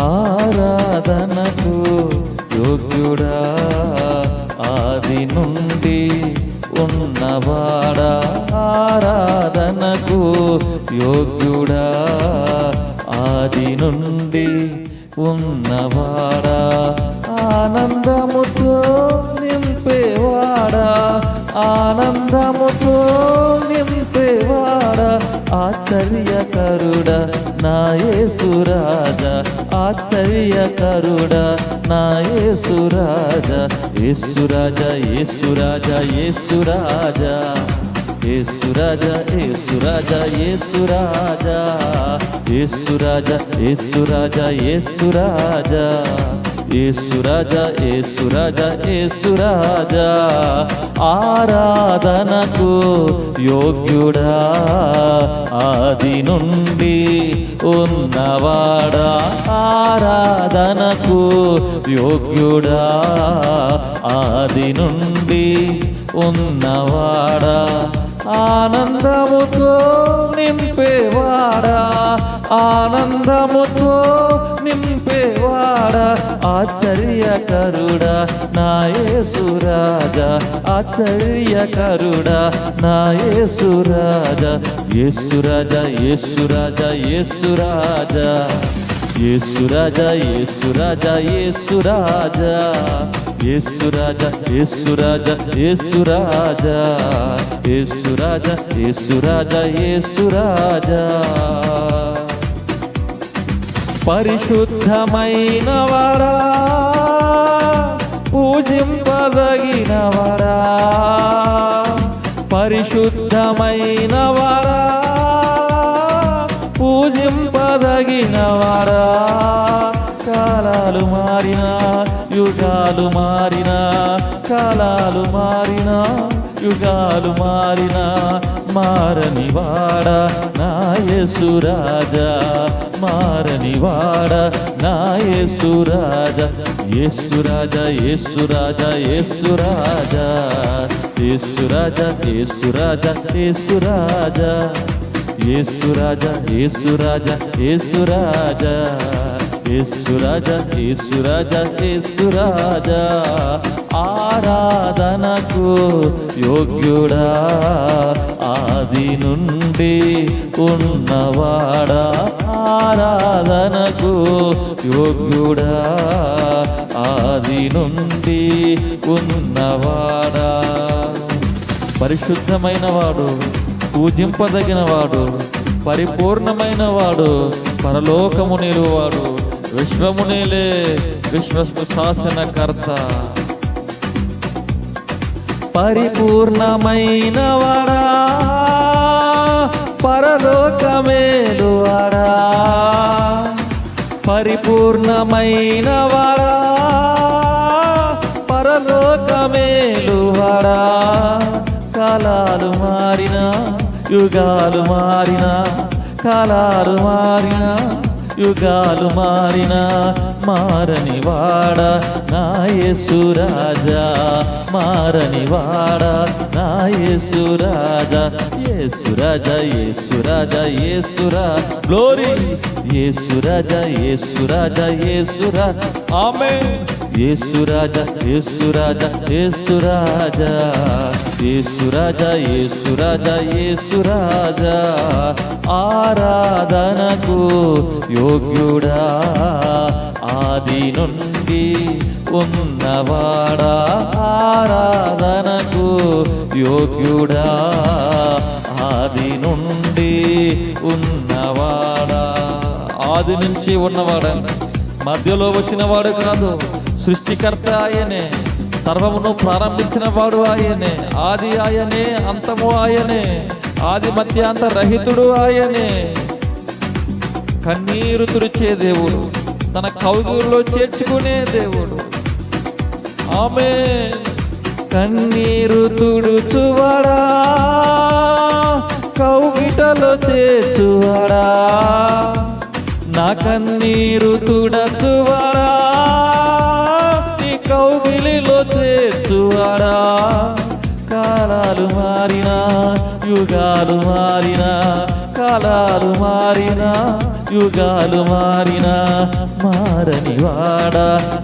ఆరాధనకు యోగ్యుడా? ఆది నుండి ఉన్నవాడా? ఆరాధనకు యోగ్యుడా? ఆది నుండి ఉన్నవాడా? ఆనందముతో నింపేవాడా? ఆనందముతో నింపేవాడా? ఆశ్చర్యకరుడా నాయసురాజ ఆశ్చర్యకరుడా నాయసురాజ యేసురాజ యేసురాజ యేసురాజ యేసురాజ యేసురాజ యేసురాజ యేసురాజ యేసురాజ యేసురాజ యేసురాజ యేసురాజ యేసురాజ ఆరాధనకు యోగ్యుడా ఆది నుండి ఉన్నవాడా? ఆరాధనకు యోగ్యుడా? ఆది నుండి ఉన్నవాడా? ఆనందముతో నింపేవాడా? ఆనందముతో నింపేవాడా ఆశ్చర్యకరుడా నాయసురాజ ఆశ్చర్యకరుడా నాయసురాజ యేసురాజా యేసురాజా యేసురాజా యేసురాజా యేసురాజా యేసురాజా యేసురాజా యేసురాజా యేసురాజా యేసురాజా యేసురాజా యేసురాజా పరిశుద్ధమైన వాడా పూజింపదగిన వరా పరిశుద్ధమైన వరా పూజింపదగిన వరా కాలాలు మారినా యుగాలు మారినా కాలాలు మారినా యుగాలు మారినా మారని వాడ నాయసురాజ మారని వాడ నాయసురాజ యేసురాజా యేసురాజా యేసురాజా యేసురాజా యేసురాజా యేసురాజా యేసురాజా యేసురాజా యేసురాజా యేసురాజ యేసురాజ యేసురాజ ఆరాధనకు యోగ్యుడా. ఆది నుండి ఉన్నవాడా. ఆరాధనకు యోగ్యుడా. ఆది నుండి ఉన్నవాడా. పరిశుద్ధమైన వాడు పూజింపదగిన వాడు పరిపూర్ణమైన వాడు పరలోకము నిలువాడు విశ్వమునేలే విశ్వము శాసనకర్త పరిపూర్ణమైన వాడా పరలోకమేలు వాడా పరిపూర్ణమైన వాడా పరలోకమేలు వాడా కాలాలు మారినా యుగాలు మారినా కాలాలు మారినా యుగాలు మారిన మారని వాడ నాయసురాజా మారని వాడ నాయసురాజా యేసురాజ యేసురాజ యేసురా గ్లోరీ యేసురాజ యేసురాజ యేసురా ఆమేన్ యేసురాజ యేసురాజ యేసురాజ యేసురాజ యేసురాజ యేసురాజ ఆరాధనకు యోగ్యుడా. ఆది నుండి ఉన్నవాడా. ఆరాధనకు యోగ్యుడా. ఆది నుండి ఉన్నవాడా. ఆది నుంచి ఉన్నవాడా. మధ్యలో వచ్చినవాడు కాదు. సృష్టికర్త ఆయనే. సర్వమును ప్రారంభించిన వాడు ఆయనే. ఆది ఆయనే అంతము ఆయనే. ఆది మధ్యాంత రహితుడు ఆయనే. కన్నీరు తుడిచే దేవుడు. తన కౌగుల్లో చేర్చుకునే దేవుడు. ఆమె కన్నీరు తుడుచువాడా? కౌగిటలో చేర్చువాడా? నా కన్నీరు తుడచువాడా? నీలో కాలాలు మారినా యుగాలు మారినా కాలాలు మారినా యుగాలు మారినా మారని వాడ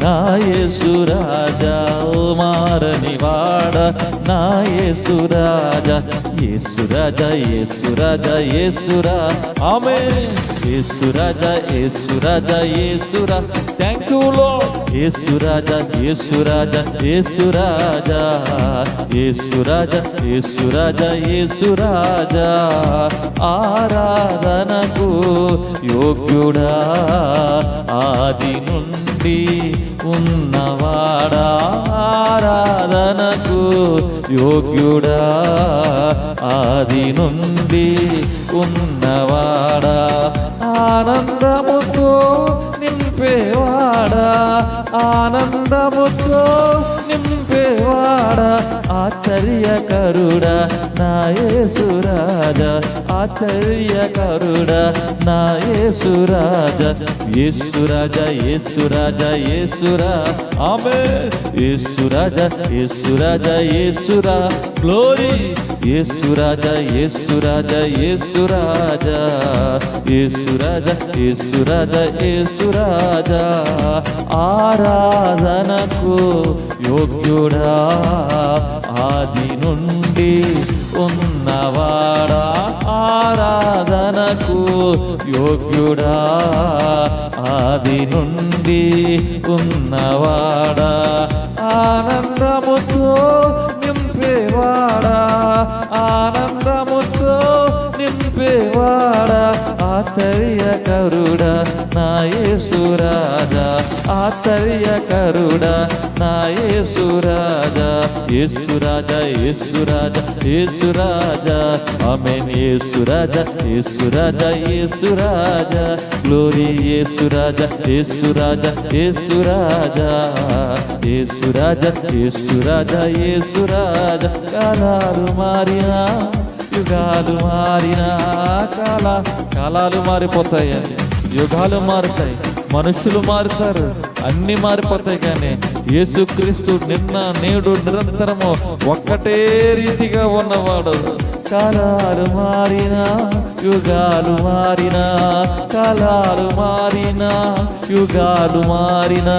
నా యేసురాజా ఓ మారని వాడ నా యేసురాజా యేసురాజా యేసురాజా యేసురా ఆమె యేసురాజా యేసురాజా యేసురా థ్యాంక్ యూ లార్డ్ యేసు రాజా యేసు రాజా యేసు రాజా. ఆరాధనకు యోగ్యుడా. ఆది నుండి ఉన్నవాడా. ఆరాధనకు యోగ్యుడా. ఆది నుండి ఉన్నవాడా. ఆనందముతో నింపేవాడా. ఆనందముతో నింపేవాడా? ఆశ్చర్యకరుడా నా యేసురాజా ఆశ్చర్యకరుడా నా యేసురాజా యేసురాజ యేసురాజా యేసురా ఆమె యేసురాజ యేసురాజ యేసురా గ్లోరీ యేసురాజ యేసురాజ యేసురాజ యేసురాజ యేసురాజ యేసురాజ ఆరాధనకు యోగ్యుడా. నుండి ఉన్నవాడా ఆరాధనకు యోగ్యుడా? ఆది నుండి ఉన్నవాడా ఆనందముతో నింపేవాడా? ఆనందముతో నింపేవాడా? ఆశ్చర్యకరుడా నా యేసురాజా ఆశ్చర్యకరుడా నా యేసురాజా యేసురాజా యేసురాజా యేసురాజా ఆమెన్ యేసురాజా యేసురాజా యేసురాజా గ్లోరీ యేసురాజా యేసురాజా యేసురాజా యేసురాజా యేసురాజా యేసురాజా కాలాలు మారినా యుగాలు మారినా కాల కాలాలు మారిపోతాయండి యుగాలు మారుతాయి మనుషులు మారుతారు అన్ని మారిపోతాయి కానీ యేసుక్రీస్తు నిన్న నేడు నిరంతరము ఒక్కటే రీతిగా ఉన్నవాడు. కాలాలు మారినా యుగాలు మారినా కాలాలు మారినా యుగాలు మారినా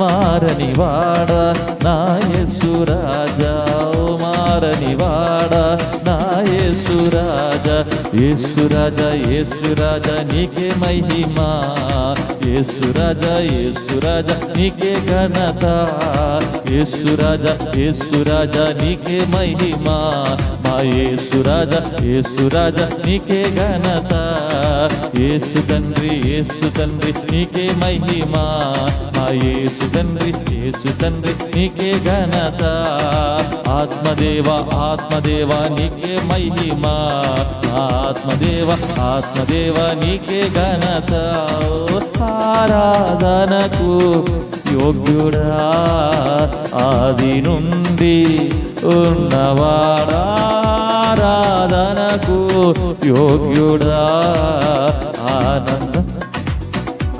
మారని వాడ నా యేసు రాజా మారని వాడ నా యేసు రాజా. యేసు రాజా యేసు రాజా నీకే మహిమా. యేసు రాజా యేసు రాజా నీకే ఘనత. యేసు రాజా యేసు రాజా నీకే మహిమా. మా యేసు రాజా యేసు రాజా నీకే ఘనత. యేసు తండ్రి యేసు తండ్రి నీకే మహిమా. మా యేసు తండ్రి యేసు తండ్రి నీకే ఘనత. ఆత్మదేవ ఆత్మదేవ నీకే మహిమా. ఆత్మదేవ ఆత్మదేవ నీకే ఘనత. ఆరాధనకు యోగ్యుడా. ఆది నుండి ఉన్నవాడా. ఆరాధనకు యోగ్యుడా. ఆనందం.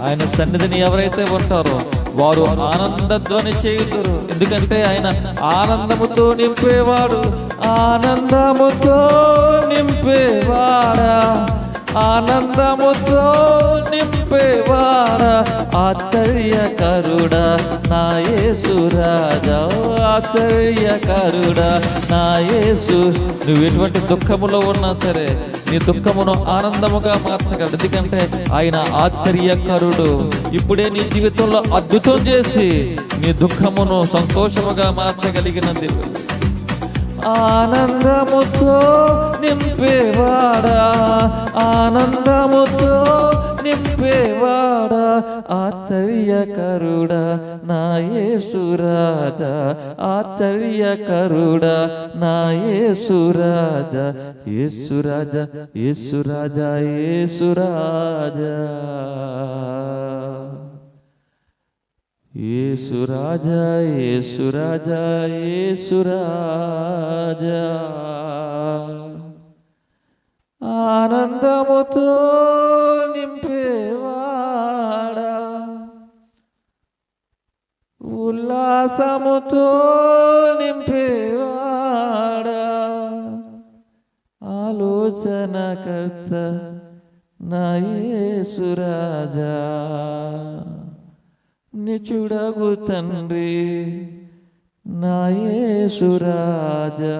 ఆయన సన్నిధిని ఎవరైతే ఉంటారో వారు ఆనంద ధ్వని చేయుదురు. ఎందుకంటే ఆయన ఆనందముతో నింపేవాడు. ఆనందముతో నింపేవాడా. ఆనందముతో నింపేవాడా. ఆశ్చర్యకరుడా నాయసురాజా ఆశ్చర్యకరుడా నాయసు నువ్వు ఎటువంటి దుఃఖములో ఉన్నా సరే నీ దుఃఖమును ఆనందముగా మార్చగలడు. ఎందుకంటే ఆయన ఆశ్చర్యకరుడు. ఇప్పుడే నీ జీవితంలో అద్భుతం చేసి నీ దుఃఖమును సంతోషముగా మార్చగలిగిన దేవుడు ఆనందముతో నింపేవాడా? ఆనందముతో నింపేవాడా? ఆశ్చర్యకరుడా నా యేసురాజా ఆశ్చర్యకరుడా నా యేసురాజా యేసురాజా యేసురాజా యేసురాజా యేసురాజా యేసురాజా యేసురాజా ఆనందముతో నింపేవాడా ఉల్లాసముతో నింపేవాడా? ఆలోచనకర్త నా యేసురాజా నిచుడగు తండ్రి నా యేసురాజా